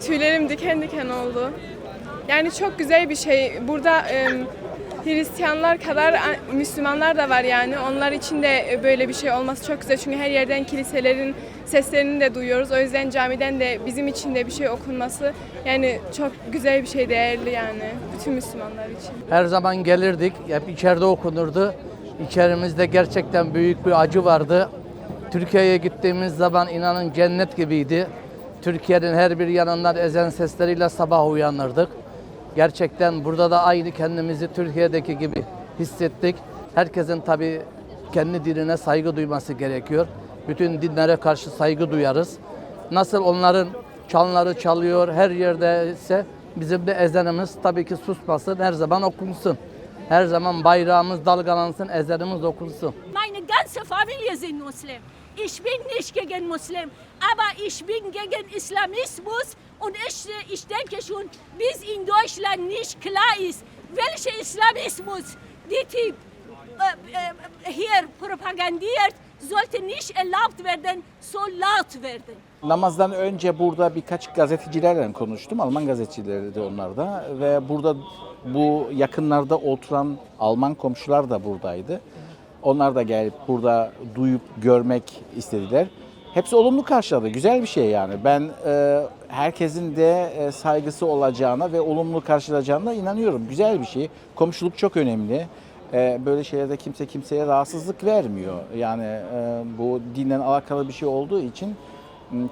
Tüylerim diken diken oldu. Yani çok güzel bir şey. Burada Hristiyanlar kadar Müslümanlar da var yani. Onlar için de e, böyle bir şey olması çok güzel. Çünkü her yerden kiliselerin seslerini de duyuyoruz. O yüzden camiden de bizim için de bir şey okunması yani çok güzel bir şey, değerli yani. Bütün Müslümanlar için. Her zaman gelirdik, hep içeride okunurdu. İçerimizde gerçekten büyük bir acı vardı. Türkiye'ye gittiğimiz zaman inanın cennet gibiydi. Türkiye'nin her bir yanından ezan sesleriyle sabah uyanırdık. Gerçekten burada da aynı kendimizi Türkiye'deki gibi hissettik. Herkesin tabii kendi dinine saygı duyması gerekiyor. Bütün dinlere karşı saygı duyarız. Nasıl onların çanları çalıyor her yerde ise bizim de ezanımız tabii ki susmasın, her zaman okunsun. Her zaman bayrağımız dalgalansın, ezanımız okunsun. Meine ganze Familie sind Muslim. Ich bin nicht gegen Muslim, aber ich bin gegen Islamismus und ich, ich denke schon, bis in Deutschland nicht klar ist, welcher Islamismus die die, äh, äh, hier propagandiert, sollte nicht erlaubt werden, so laut werden. Namazdan önce burada birkaç gazetecilerle konuştum. Alman gazetecileri de onlar da. Ve burada bu yakınlarda oturan Alman komşular da buradaydı. Onlar da gelip burada duyup görmek istediler. Hepsi olumlu karşıladı. Güzel bir şey yani. Ben e, herkesin de e, saygısı olacağına ve olumlu karşılayacağına inanıyorum. Güzel bir şey. Komşuluk çok önemli. E, böyle şeylerde kimse kimseye rahatsızlık vermiyor. Yani e, bu dinle alakalı bir şey olduğu için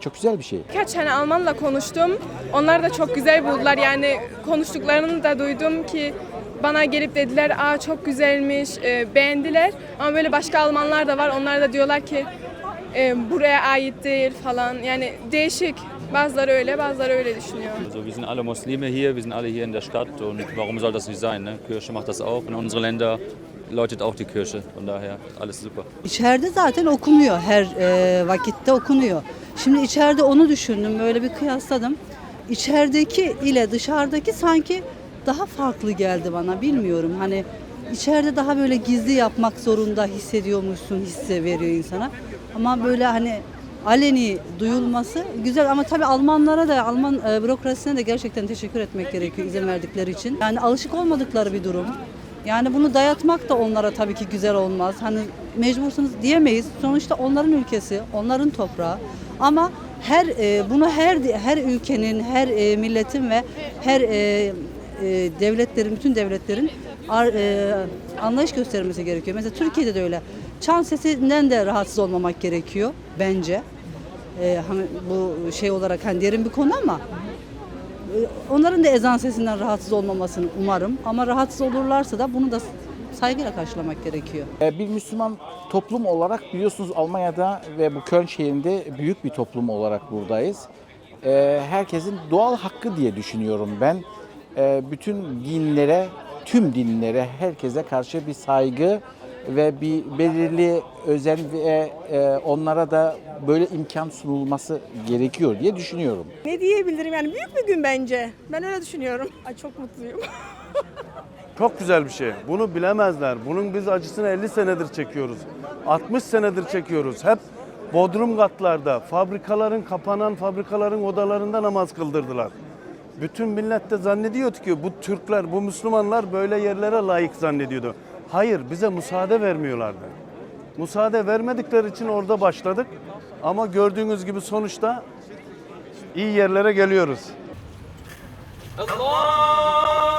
Çok güzel bir şey. Birkaç tane Almanla konuştum. Onlar da çok güzel buldular. Yani konuştuklarını da duydum ki bana gelip dediler aa çok güzelmiş, e, beğendiler. Ama böyle başka Almanlar da var. Onlar da diyorlar ki e, buraya ait değil falan. Yani değişik. Bazıları öyle, bazıları öyle düşünüyor. Also wir sind alle Muslime hier, wir sind alle hier in der Stadt und warum soll das nicht sein? Ne? Kirche macht das auch. In unsere Länder läutet auch die Kirche. Von daher alles super. İçeride zaten okunuyor her e, vakitte okunuyor. Şimdi içeride onu düşündüm böyle bir kıyasladım. İçerideki ile dışarıdaki sanki daha farklı geldi bana bilmiyorum. Hani içeride daha böyle gizli yapmak zorunda hissediyormuşsun hisse veriyor insana. Ama böyle hani aleni duyulması güzel ama tabii Almanlara da Alman e, bürokrasisine de gerçekten teşekkür etmek gerekiyor izin verdikleri için. Yani alışık olmadıkları bir durum. Yani bunu dayatmak da onlara tabii ki güzel olmaz. Hani mecbursunuz diyemeyiz. Sonuçta onların ülkesi, onların toprağı. Ama her e, bunu her her ülkenin, her e, milletin ve her e, e, devletlerin, bütün devletlerin e, anlayış göstermesi gerekiyor. Mesela Türkiye'de de öyle. Çan sesinden de rahatsız olmamak gerekiyor bence. E, hani bu şey olarak hani derin bir konu ama onların da ezan sesinden rahatsız olmamasını umarım. Ama rahatsız olurlarsa da bunu da saygıyla karşılamak gerekiyor. Bir Müslüman toplum olarak biliyorsunuz Almanya'da ve bu Köln şehrinde büyük bir toplum olarak buradayız. Herkesin doğal hakkı diye düşünüyorum ben. Ee, Bütün dinlere, tüm dinlere, herkese karşı bir saygı ve bir belirli özen ve e, onlara da böyle imkan sunulması gerekiyor diye düşünüyorum. Ne diyebilirim yani büyük bir gün bence. Ben öyle düşünüyorum. Ay çok mutluyum. Çok güzel bir şey. Bunu bilemezler. Bunun biz acısını 50 senedir çekiyoruz. 60 senedir çekiyoruz. Hep bodrum katlarda, fabrikaların kapanan fabrikaların odalarında namaz kıldırdılar. Bütün millet de zannediyordu ki bu Türkler, bu Müslümanlar böyle yerlere layık zannediyordu. Hayır, bize müsaade vermiyorlardı. Müsaade vermedikleri için orada başladık. Ama gördüğünüz gibi sonuçta iyi yerlere geliyoruz. Allah!